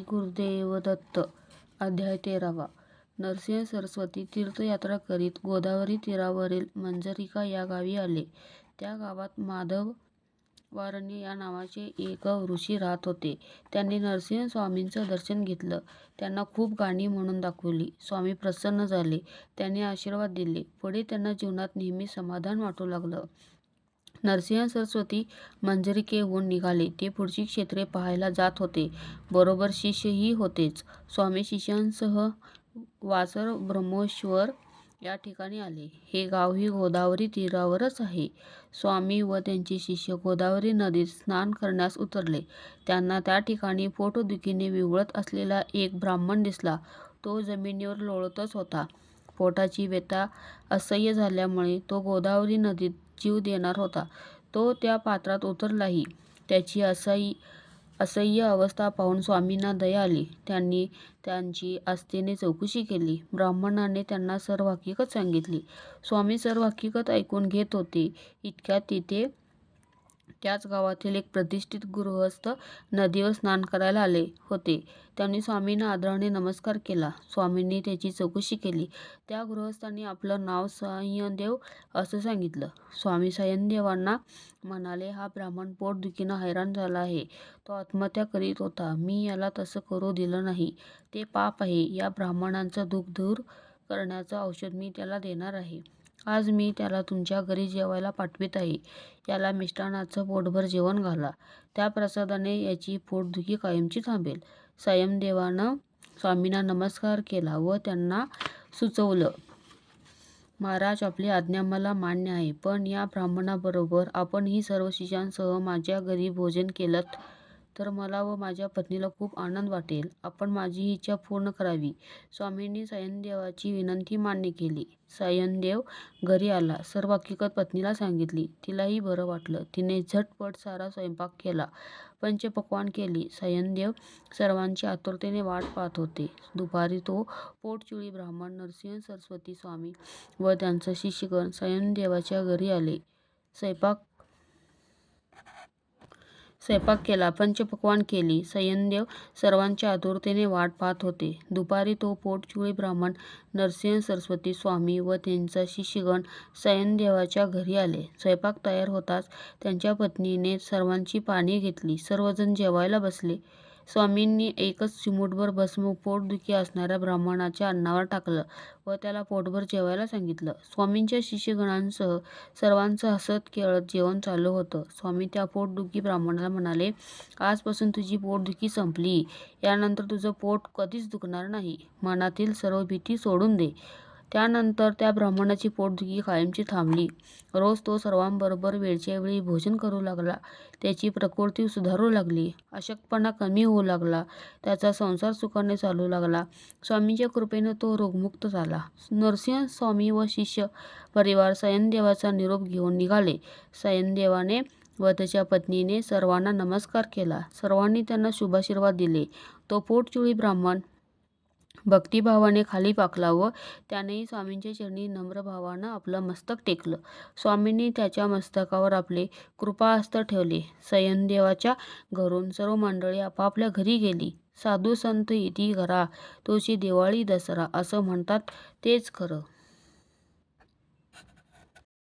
गुरुदेव दत्त अध्याय तेरावा नरसिंह सरस्वती तीर्थयात्रा करीत गोदावरी तीरावरील मंजरिका या गावी आले. त्या गावात माधववारण्य या नावाचे एक ऋषी राहत होते. त्यांनी नरसिंह स्वामींचं दर्शन घेतलं. त्यांना खूप गाणी म्हणून दाखवली. स्वामी प्रसन्न झाले. त्यांनी आशीर्वाद दिले. पुढे त्यांना जीवनात नेहमी समाधान वाटू लागलं. नरसिंह सरस्वती मंजरिकेहून निघाले. ते पुढची क्षेत्रे पाहायला जात होते. बरोबर शिष्यही होतेच. स्वामी शिष्यांसह वासर ब्रह्मेश्वर या ठिकाणी आले. हे गावही गोदावरी तीरावरच आहे. स्वामी व त्यांचे शिष्य गोदावरी नदीत स्नान करण्यास उतरले. त्यांना त्या ठिकाणी पोटदुखीने विवळत असलेला एक ब्राह्मण दिसला. तो जमिनीवर लोळतच होता. पोटाची व्यथा असह्य झाल्यामुळे तो गोदावरी नदीत जीव देणार होता. तो त्या पात्रात उतरलाही. त्याची असह्य अवस्था पाहून स्वामींना दया आली. त्यांनी त्यांची आस्थेने चौकशी केली. ब्राह्मणाने त्यांना सर्व हकीकत सांगितली. स्वामी सर्व हकीकत ऐकून घेत होते. इतक्यात तिथे त्याच गावातील एक प्रतिष्ठित गृहस्थ नदीवर स्नान करायला आले होते. त्यांनी स्वामींना आदराने नमस्कार केला. स्वामींनी त्याची चौकशी केली. त्या गृहस्थांनी आपलं नाव सह्यदेव असं सांगितलं. स्वामी सह्यदेवांना म्हणाले, हा ब्राह्मण पोटदुखीनं हैराण झाला आहे. तो आत्महत्या करीत होता. मी याला तसं करू दिलं नाही. ते पाप आहे. या ब्राह्मणांचं दुःख दूर करण्याचं औषध मी त्याला देणार आहे. आज मी त्याला तुमच्या घरी जेवायला पाठवीत आहे. याला मिष्टान्नाचं पोटभर जेवण घाला. त्या प्रसादाने याची पोटदुखी कायमची थांबेल. सायमदेवानं स्वामींना नमस्कार केला व त्यांना सुचवलं. महाराज आपली आज्ञा मला मान्य आहे. पण या ब्राह्मणाबरोबर आपणही सर्व शिष्यांसह माझ्या घरी भोजन केलंत तर मला व माझ्या पत्नीला खूप आनंद वाटेल. आपण माझी ही इच्छा पूर्ण करावी. स्वामींनी सायनदेवाची विनंती मान्य केली. सायनदेव घरी आला. सर्व हकीकत पत्नीला सांगितली. तिलाही बरं वाटलं. तिने झटपट सारा स्वयंपाक केला. पंचपक्वान केली. सायनदेव सर्वांची आतुरतेने वाट पाहत होते. दुपारी तो पोटचुळी ब्राह्मण नरसिंह सरस्वती स्वामी व त्यांचा शिष्यगण सयनदेवाच्या घरी आले. स्वयंपाक स्वयंपाक केला. पंचपक्वान केली. सयनदेव सर्वांच्या आतुरतेने वाट पाहत होते. दुपारी तो पोटचुळी ब्राह्मण नरसिंह सरस्वती स्वामी व त्यांचा शिष्यगण सयनदेवाच्या घरी आले. स्वयंपाक तयार होताच त्यांच्या पत्नीने सर्वांची पाने घेतली. सर्वजण जेवायला बसले. स्वामींनी एकच चिमूटभर भस्म पोटदुखी असणाऱ्या ब्राह्मणाच्या अन्नावर टाकलं व त्याला पोटभर जेवायला सांगितलं. स्वामींच्या शिष्यगणांसह सर्वांचं हसत-खेळत जेवण चालू होतं. स्वामी त्या पोटदुखी ब्राह्मणाला म्हणाले, आजपासून तुझी पोटदुखी संपली. यानंतर तुझं पोट कधीच दुखणार नाही. मनातील सर्व भीती सोडून दे. त्यानंतर त्या ब्राह्मणाची पोटदुखी कायमची थांबली. रोज तो सर्वांबरोबर वेळच्या वेळी भोजन करू लागला. त्याची प्रकृती सुधारू लागली. अशक्तपणा कमी होऊ लागला. त्याचा संसार सुखाने चालू लागला. स्वामींच्या कृपेने तो रोगमुक्त झाला. नरसिंह स्वामी व शिष्य परिवार सयनदेवाचा निरोप घेऊन निघाले. सयनदेवाने व त्याच्या पत्नीने सर्वांना नमस्कार केला. सर्वांनी त्यांना शुभाशीर्वाद दिले. तो पोटचुळी ब्राह्मण भक्तिभावाने खाली पाकला व त्यानेही स्वामींच्या चरणी नम्रभावानं आपलं मस्तक टेकलं. स्वामींनी त्याच्या मस्तकावर आपले कृपाहस्त ठेवले. सयनदेवाच्या घरून सर्व मंडळी आपापल्या घरी गेली. साधू संत येती घरा, तुझी दिवाळी दसरा असं म्हणतात तेच खरं.